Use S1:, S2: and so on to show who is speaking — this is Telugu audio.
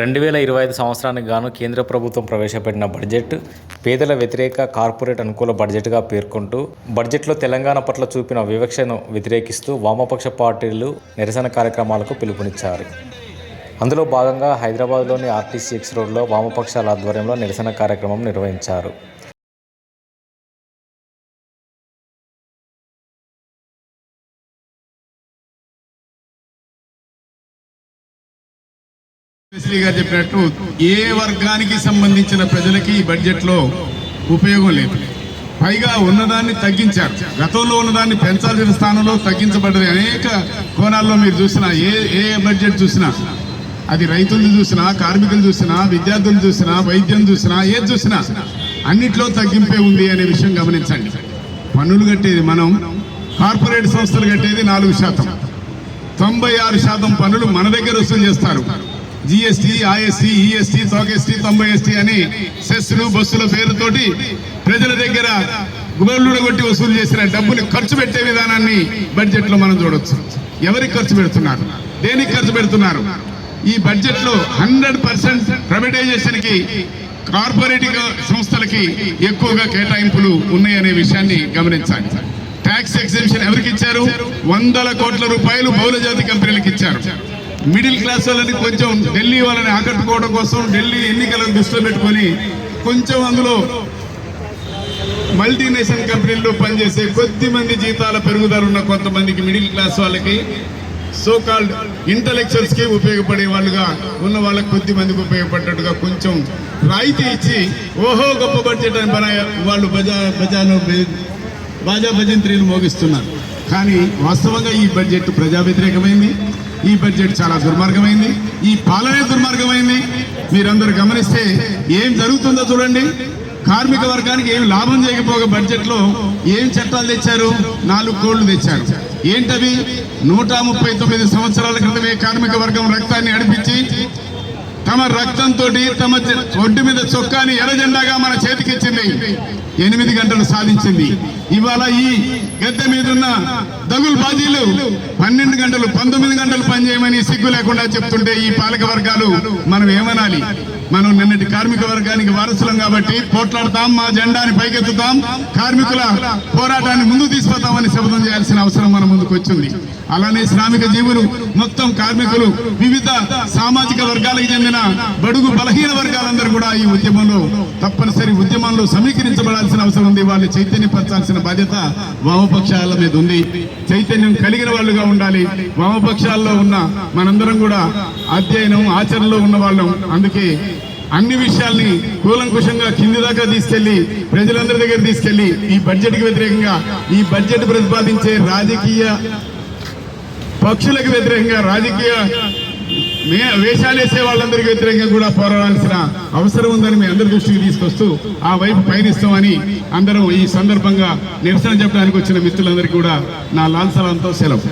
S1: రెండు వేల ఇరవై ఐదు సంవత్సరానికి గాను కేంద్ర ప్రభుత్వం ప్రవేశపెట్టిన బడ్జెట్ పేదల వ్యతిరేక కార్పొరేట్ అనుకూల బడ్జెట్గా పేర్కొంటూ బడ్జెట్లో తెలంగాణ పట్ల చూపిన వివక్షను వ్యతిరేకిస్తూ వామపక్ష పార్టీలు నిరసన కార్యక్రమాలకు పిలుపునిచ్చారు. అందులో భాగంగా హైదరాబాద్లోని ఆర్టీసీ ఎక్స్ రోడ్లో వామపక్షాల ఆధ్వర్యంలో నిరసన కార్యక్రమం నిర్వహించారు.
S2: శ్రీ గారు చెప్పినట్టు ఏ వర్గానికి సంబంధించిన ప్రజలకి ఈ బడ్జెట్లో ఉపయోగం లేదు. పైగా ఉన్నదాన్ని తగ్గించారు. గతంలో ఉన్నదాన్ని పెంచాల్సిన స్థానంలో తగ్గించబడ్డది అనేక కోణాల్లో మీరు చూసినా ఏ ఏ బడ్జెట్ చూసినా అది రైతులను చూసినా కార్మికులు చూసినా విద్యార్థులు చూసినా వైద్యం చూసినా ఏది చూసినా అన్నిట్లో తగ్గింపే ఉంది అనే విషయం గమనించండి. పన్నులు కట్టేది మనం కార్పొరేట్ సంస్థలు కట్టేది నాలుగు శాతం. తొంభై ఆరు శాతం పన్నులు మన దగ్గర వసూలు చేస్తారు. జిఎస్టీ ఐఎస్టీ ఈఎస్టి తోకెస్టీ తొంభై ఎస్టీ అని సెస్లు బస్సుల పేరుతోటి ప్రజల దగ్గర గుబల్లుడు కొట్టి వసూలు చేసిన డబ్బుని ఖర్చు పెట్టే విధానాన్ని బడ్జెట్లో మనం చూడొచ్చు. ఎవరికి ఖర్చు పెడుతున్నారు? దేనికి ఖర్చు పెడుతున్నారు? ఈ బడ్జెట్లో హండ్రెడ్ పర్సెంట్ ప్రైవేటైజేషన్కి కార్పొరేట్ సంస్థలకి ఎక్కువగా కేటాయింపులు ఉన్నాయనే విషయాన్ని గమనించాలి. ట్యాక్స్ ఎగ్జిబిషన్ ఎవరికి ఇచ్చారు? వందల కోట్ల రూపాయలు బహుళజాతి కంపెనీలకు ఇచ్చారు. మిడిల్ క్లాస్ వాళ్ళని కొంచెం ఢిల్లీ వాళ్ళని ఆకట్టుకోవడం కోసం ఢిల్లీ ఎన్నికలను దృష్టిలో పెట్టుకొని కొంచెం అందులో మల్టీనేషనల్ కంపెనీల్లో పనిచేసే కొద్ది మంది జీతాల పెరుగుదల ఉన్న కొంతమందికి మిడిల్ క్లాస్ వాళ్ళకి సో కాల్డ్ ఇంటలెక్చువల్స్కి ఉపయోగపడే వాళ్ళుగా ఉన్న వాళ్ళకి కొద్ది మందికి ఉపయోగపడ్డట్టుగా కొంచెం రాయితీ ఇచ్చి ఓహో గొప్ప బడ్జెట్ అని బనా వాళ్ళు బజా బజాను బాజా భజంత్రీలు మోగిస్తున్నారు. కానీ వాస్తవంగా ఈ బడ్జెట్ ప్రజా వ్యతిరేకమైంది ఈ బడ్జెట్ చాలా దుర్మార్గమైంది. ఈ పాలనే దుర్మార్గమైంది. మీరందరూ గమనిస్తే ఏం జరుగుతుందో చూడండి. కార్మిక వర్గానికి ఏం లాభం చేయకపోగా బడ్జెట్లో ఏం చట్టాలు తెచ్చారు? నాలుగు కోళ్ళు తెచ్చారు. ఏంటవి? నూట ముప్పై తొమ్మిది సంవత్సరాల క్రితమే కార్మిక వర్గం రక్తాన్ని అడిపించి తమ రక్తంతో తమ ఒడ్డు మీద చొక్కాని ఎర్రజెండాగా మన చేతికిచ్చింది. ఎనిమిది గంటలు సాధించింది. ఇవాళ ఈ గద్దె మీదున్న దగులు బాజీలు పన్నెండు గంటలు పంతొమ్మిది గంటలు పనిచేయమని సిగ్గు లేకుండా చెప్తుంటే ఈ పాలక వర్గాలు మనం ఏమనాలి? మనం నిన్నటి కార్మిక వర్గానికి వారసులం కాబట్టి పోట్లాడతాం మా జెండాని పైకెత్తుతాం. కార్మికుల పోరాటాన్ని ముందుకు తీసుకుపోతామని శబ్దం చేయాల్సిన అవసరం మన ముందుకు వచ్చింది. అలానే శ్రామిక జీవులు మొత్తం కార్మికులు వివిధ సామాజిక వర్గాలకు చెందిన బడుగు బలహీన వర్గాలందరూ కూడా ఈ ఉద్యమంలో తప్పనిసరి ఉద్యమంలో సమీకరించబడాల్సిన అవసరం ఉంది. వాళ్ళు చైతన్యపరచాల్సిన బాధ్యత వామపక్షాల మీద ఉంది. చైతన్యం కలిగిన వాళ్ళుగా ఉండాలి. వామపక్షాల్లో ఉన్న మనందరం కూడా అధ్యయనం ఆచరణలో ఉన్న వాళ్ళం. అందుకే అన్ని విషయాల్ని కూలంకుషంగా కింది దాకా తీసుకెళ్ళి ప్రజలందరి దగ్గర తీసుకెళ్ళి ఈ బడ్జెట్కి వ్యతిరేకంగా ఈ బడ్జెట్ ప్రతిపాదించే రాజకీయ పక్షులకు వ్యతిరేకంగా రాజకీయ మే- వేషాలేసే వాళ్ళందరికీ వ్యతిరేకంగా కూడా పోరాడాల్సిన అవసరం ఉందని మీ అందరి దృష్టికి తీసుకొస్తూ ఆ వైపు పయనిస్తామని అందరం ఈ సందర్భంగా నిరసన చెప్పడానికి వచ్చిన మిత్రులందరికీ కూడా నా లాల్సలంతో సెలవు.